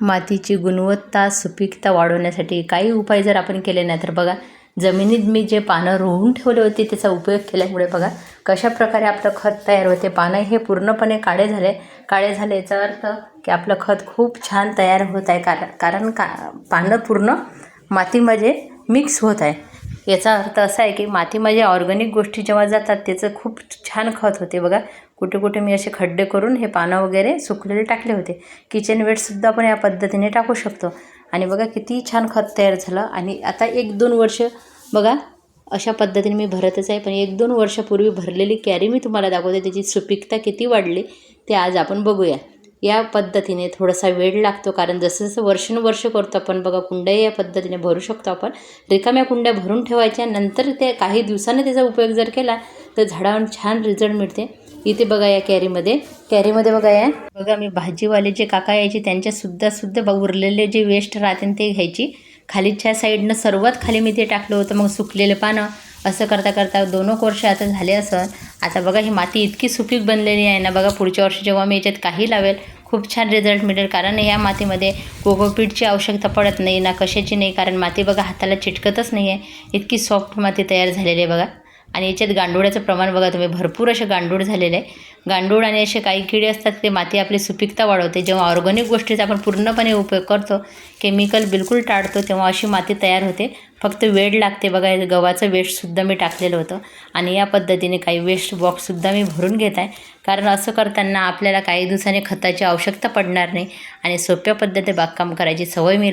मातीची गुणवत्ता सुपीकता वाढवण्यासाठी काही उपाय जर आपण केले नाही तर बघा जमिनीत मी जे पानं रोवून ठेवले होते त्याचा उपयोग केल्यामुळे बघा कशा प्रकारे आपलं खत तयार होते? पानं हे पूर्णपणे काळे झाले. काळे झाले याचा अर्थ की आपलं खत खूप छान तयार होत आहे. कारण कारण का पानं पूर्ण मातीमध्ये मिक्स होत आहे. याचा अर्थ असा आहे की मातीमध्ये ऑर्गॅनिक गोष्टी जेव्हा जातात त्याचं खूप छान खत होते बघा. कुठे कुठे मी असे खड्डे करून हे पानं वगैरे सुकलेले टाकले होते. किचन वेटसुद्धा आपण या पद्धतीने टाकू शकतो. आणि बघा किती छान खत तयार झालं. आणि आता एक दोन वर्ष बघा अशा पद्धतीने मी भरतच आहे. पण एक दोन वर्षापूर्वी भरलेली कॅरी मी तुम्हाला दाखवते. त्याची सुपीकता किती वाढली ते आज आपण बघूया. या पद्धतीने थोडासा वेळ लागतो कारण जसं जसं वर्षानुवर्ष करतो आपण बघा कुंड्या या पद्धतीने भरू शकतो आपण. रिकाम्या कुंड्या भरून ठेवायच्या नंतर ते काही दिवसाने त्याचा उपयोग जर केला तर झाडावर छान रिझल्ट मिळते. इथे बघा या कॅरीमध्ये. कॅरीमध्ये बघा या. बघा मी भाजीवाले जे काका यायचे त्यांच्यासुद्धा सुद्धा उरलेले जे वेस्ट राहते ते घ्यायची. खालीच्या साईडनं सर्वात खाली मी ते टाकलं होतं मग सुकलेलं पानं. असं करता करता दोन एक वर्ष आता झाले असं आता बघा ही माती इतकी सुपीक बनलेली आहे ना बघा पुढच्या वर्षी जेव्हा मी याच्यात काही लावेल खूप छान रिझल्ट मिळेल. कारण या मातीमध्ये कोकोपीटची आवश्यकता पडत नाही ना कशाची नाही कारण माती बघा हाताला चिटकतच नाही आहे इतकी सॉफ्ट माती तयार झालेली आहे बघा. आणि याच्यात गांडुळाचं प्रमाण बघा तुम्ही भरपूर असे गांडूळ झालेले आहे. गांडूळ आणि असे काही किडे असतात ते माती आपली सुपीकता वाढवते. जेव्हा ऑर्गॅनिक गोष्टीचा आपण पूर्णपणे उपयोग करतो केमिकल बिलकुल टाळतो तेव्हा अशी माती तयार होते. फक्त वेळ लागते बघा गव्हाचं वेस्टसुद्धा मी टाकलेलं होतं. आणि या पद्धतीने काही वेस्ट बॉक्ससुद्धा मी भरून घेत आहे. कारण असं करताना आपल्याला काही दिवसांनी खताची आवश्यकता पडणार नाही आणि सोप्या पद्धतीने बागकाम करायची सवय मी